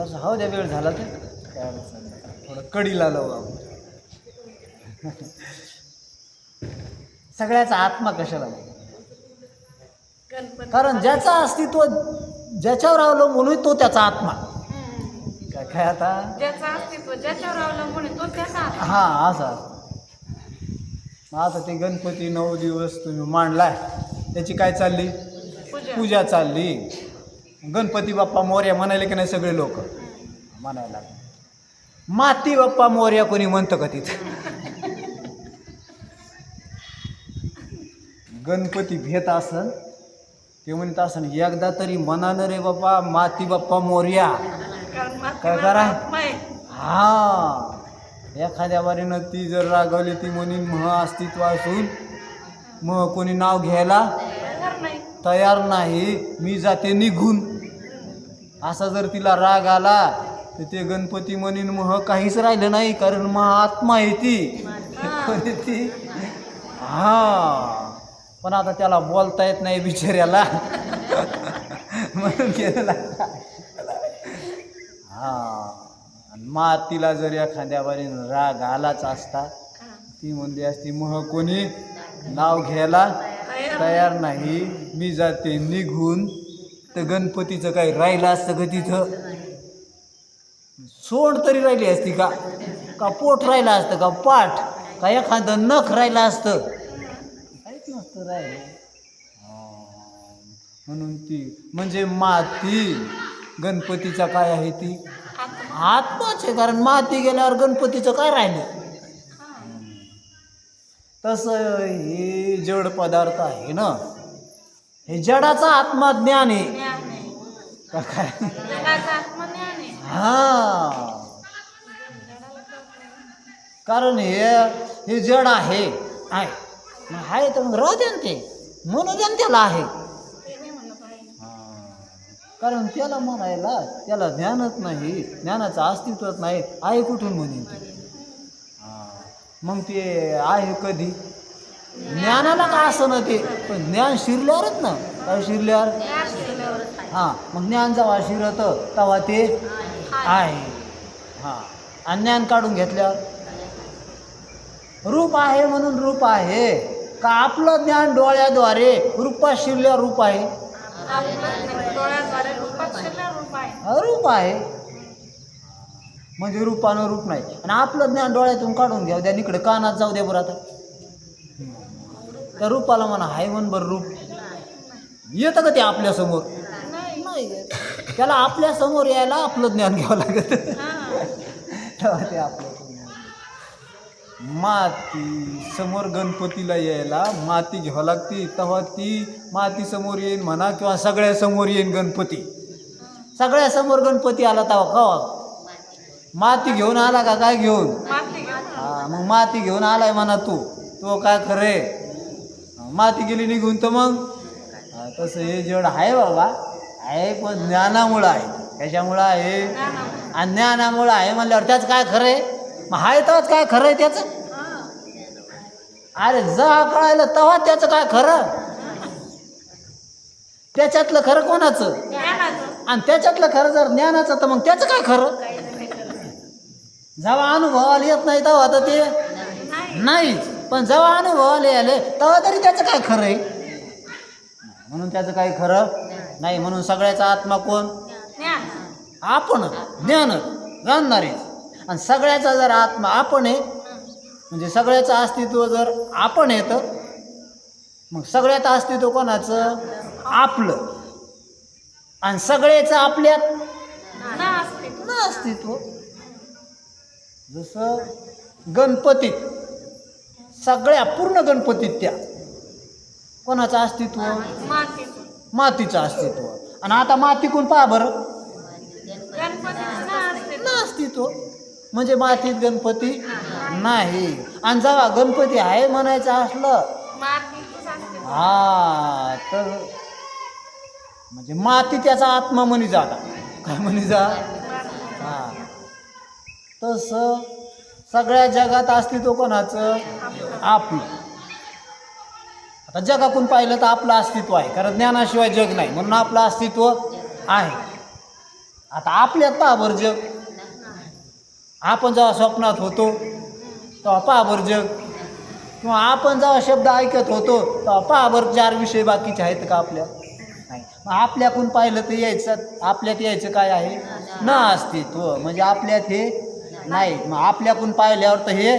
जसं हो द्या वेळ झाला तर. काय अडचण नाही. थोडं कडीला लावू आपण सगळ्याचा आत्मा कशाला? कारण ज्याचा अस्तित्व ज्याच्यावर अवलंबून आहे तो त्याचा आत्मा. काय काय आता? ज्याचं अस्तित्व ज्याच्यावर अवलंबून आहे तो त्याचा आत्मा. हा असा. आता ते गणपती नऊ दिवस तुम्ही मांडलाय. त्याची काय चालली? पूजा चालली. गणपती बाप्पा मोर्या म्हणाले की नाही सगळे लोक. म्हणायला माती बाप्पा मोर्या कोणी म्हणतं का तिथं? गणपती भेट असन ते म्हणत असन एकदा तरी म्हणालं रे बाप्पा माती बाप्पा मोर्या. काय करा? हा. एखाद्या बारीनं ती जर रागवली ती म्हणून मह अस्तित्व असून मग कोणी नाव घ्यायला तयार नाही मी जाते निघून. असा जर तिला राग आला तर ते गणपती म्हणीन मह काहीच राहिलं नाही कारण मग आत्मा आहे ती. ती? हा. पण आता त्याला बोलता येत नाही बिचाऱ्याला. म्हणून गेला हा. आणि मातीला जर एखाद्या बारीनं राग आलाच असता. ती म्हणली असती मह कोणी नाव घ्यायला तयार नाही. मी जाते निघून तर गणपतीचं काही राहिलं असतं का तिथं? सोंड तरी राहिली असती का? का पोट राहिलं असतं का? पाठ? का एखादं नख राहिलं असतं? काहीच नसतं राहिलं. म्हणून ती म्हणजे माती गणपतीचा काय आहे ती? आत्मा. आत्माच आहे कारण माती गेल्यावर गणपतीचं काय राहिलं. तसं हे जड पदार्थ आहे ना. हे जडाचा आत्मा ज्ञान आहे. हा. कारण हे हे जड आहे. आहे. तर मग राहू द्या ना ते. म्हणू द्या ना त्याला आहे. कारण त्याला म्हणायला त्याला ज्ञानच नाही ज्ञानाचं अस्तित्वच नाही. आहे कुठून म्हणेन ते. मग ते आहे कधी? ज्ञानाला का असं ना ते? पण ज्ञान शिरल्यावरच ना. काय शिरल्यावर. हां मग ज्ञान जेव्हा शिरतं तेव्हा ते आहे. हां. आणि ज्ञान काढून घेतल्यावर? रूप आहे म्हणून रूप आहे. का आपलं ज्ञान डोळ्याद्वारे रूपात शिरल्यावर रूप आहे? रूप आहे. म्हणजे रूपानं रूप नाही. आणि आपलं ज्ञान डोळ्यातून काढून घ्या. द्या इकडे कानात जाऊ द्या बरं आता. त्या रूपाला म्हणा हाय म्हण बरं रूप. येतं का ते आपल्यासमोर नाही. त्याला आपल्यासमोर यायला आपलं ज्ञान घ्यावं लागत. तेव्हा ते माती समोर गणपतीला यायला माती घ्यावं लागते. तेव्हा ती माती समोर येईन म्हणा किंवा सगळ्या समोर येईन गणपती. सगळ्या समोर गणपती आला तेव्हा कवा माती घेऊन आला का काय घेऊन? हा मग माती घेऊन आलाय म्हणा तू. तो काय खरे माती गेली निघून तर मग. तसं हे जड आहे बाबा आहे पण ज्ञानामुळं आहे. कशामुळं आहे. आणि ज्ञानामुळं आहे म्हणल्यावर त्याच काय खरंय मग आहे तेव्हाच काय खरं आहे त्याचं? हा. अरे जा कळायला तेव्हा त्याचं काय खरं? त्याच्यातलं खरं कोणाचं. आणि त्याच्यातलं खरं जर ज्ञानाचं तर मग त्याचं काय खरं? जेव्हा अनुभवाला येत नाही तेव्हा तर ते. नाही. नाहीच. पण जेव्हा अनुभवाला आले तेव्हा तरी त्याचं काय खरं आहे? म्हणून त्याचं काही खरं नाही म्हणून सगळ्याचा आत्मा कोण. आपण ज्ञान जाणणारे. आणि सगळ्याचा जर आत्मा आपण आहे म्हणजे सगळ्याचं अस्तित्व जर आपण येतं मग सगळ्याचं अस्तित्व कोणाचं? आपलं. आणि सगळ्याचं आपल्यात ना अस्तित्व. न अस्तित्व. जसं गणपतीत सगळ्या पूर्ण गणपतीत त्या कोणाचं अस्तित्व मातीचं. अस्तित्व आणि आता माती कोण पहा बरं ना अस्तित्व. म्हणजे मातीत गणपती नाही आणि जेव्हा गणपती आहे म्हणायचं असलं. हा तर म्हणजे माती त्याचा आत्मा म्हणी जाता काय म्हणी जा हा तसं सगळ्या जगात अस्तित्व कोणाचं? आपलं. आता जगातून पाहिलं तर आपलं अस्तित्व आहे कारण ज्ञानाशिवाय जग नाही म्हणून आपलं अस्तित्व आहे. आता आपल्यात पहा जग. आपण जेव्हा स्वप्नात होतो तेव्हा पाहाभर जग. किंवा आपण जेव्हा शब्द ऐकत होतो तेव्हा पहा चार विषय बाकीचे आहेत का आपल्या? नाही. मग आपल्याकडून पाहिलं तर यायचं आपल्यात यायचं काय आहे? ना अस्तित्व. म्हणजे आपल्यात हे नाही मग आपल्याकडून पाहिल्यावर तर हे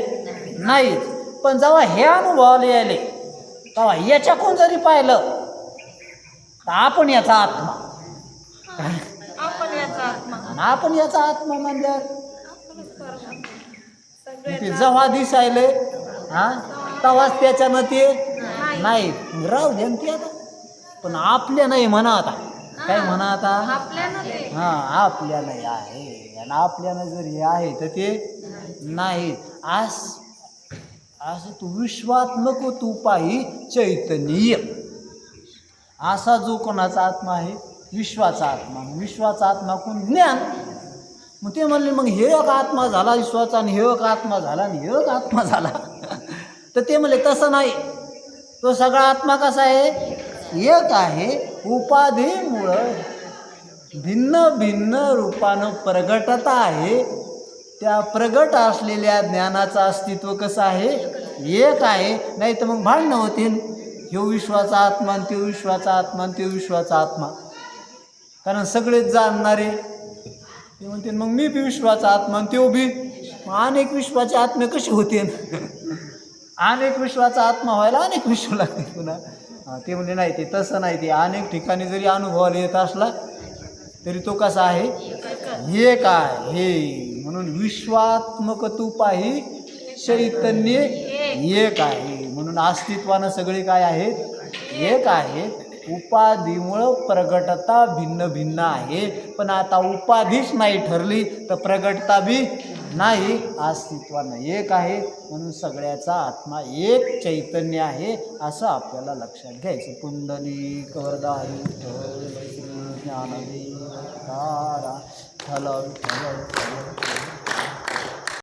नाहीच. पण जेव्हा हे अनुभवाला यायले तेव्हा याच्याकडून जरी पाहिलं तर आपण याचा आत्मा. आपण याचा आत्मा. आपण याचा आत्मा परमात्मा. ते जेव्हा दिसायले हा तेव्हाच त्याच्यानं ते नाही. नाही. राहू दे ते आता. पण आपल्या नाही म्हणा आता. काय म्हणा आता? आपल्याला हा आपल्या नाही आहे. आणि आपल्याला जर हे आहे तर ते नाही. आज असं तू विश्वात नको तू पाही चैतन्य. असा जो कोणाचा आत्मा आहे विश्वाचा आत्मा. विश्वाचा आत्मा कोण? ज्ञान. मग ते म्हणले मग हे एक आत्मा झाला विश्वाचा आणि हे एक आत्मा झाला आणि हे एक आत्मा झाला. तर ते म्हणले तसं नाही. तो सगळा आत्मा कसा आहे? एक आहे. उपाधीमुळं भिन्न भिन्न रूपानं प्रगटता आहे. त्या प्रगट असलेल्या ज्ञानाचं अस्तित्व कसं आहे? एक आहे. नाही तर मग भांडणं होतील. ह्यो विश्वाचा आत्मा आणि त्यो विश्वाचा आत्मा आणि त्यो विश्वाचा आत्मा. कारण सगळेच जाणणारे ते म्हणतील मग मी बी विश्वाचा आत्मा आणि त्यो बी. अनेक विश्वाचे आत्मे कसे होतील? अनेक विश्वाचा आत्मा व्हायला अनेक विश्व लागते पुन्हा. ते म्हणजे नाही ते तसं नाही ते अनेक ठिकाणी जरी अनुभवाला येत असला तरी तो कसा आहे? हे काय? हे. म्हणून विश्वात्मक तू चैतन्य एक आहे म्हणून अस्तित्वानं सगळे काय आहेत? एक आहेत? उपाधीमुळं प्रगटता भिन्न भिन्न आहे. पण आता उपाधीच नाही ठरली तर प्रगटता बी नाही अस्तित्वानं एक आहे म्हणून सगळ्याचा आत्मा एक चैतन्य आहे असं आपल्याला लक्षात घ्यायचं. कुंडली करदारी ज्ञानदेव तारा फल फल फल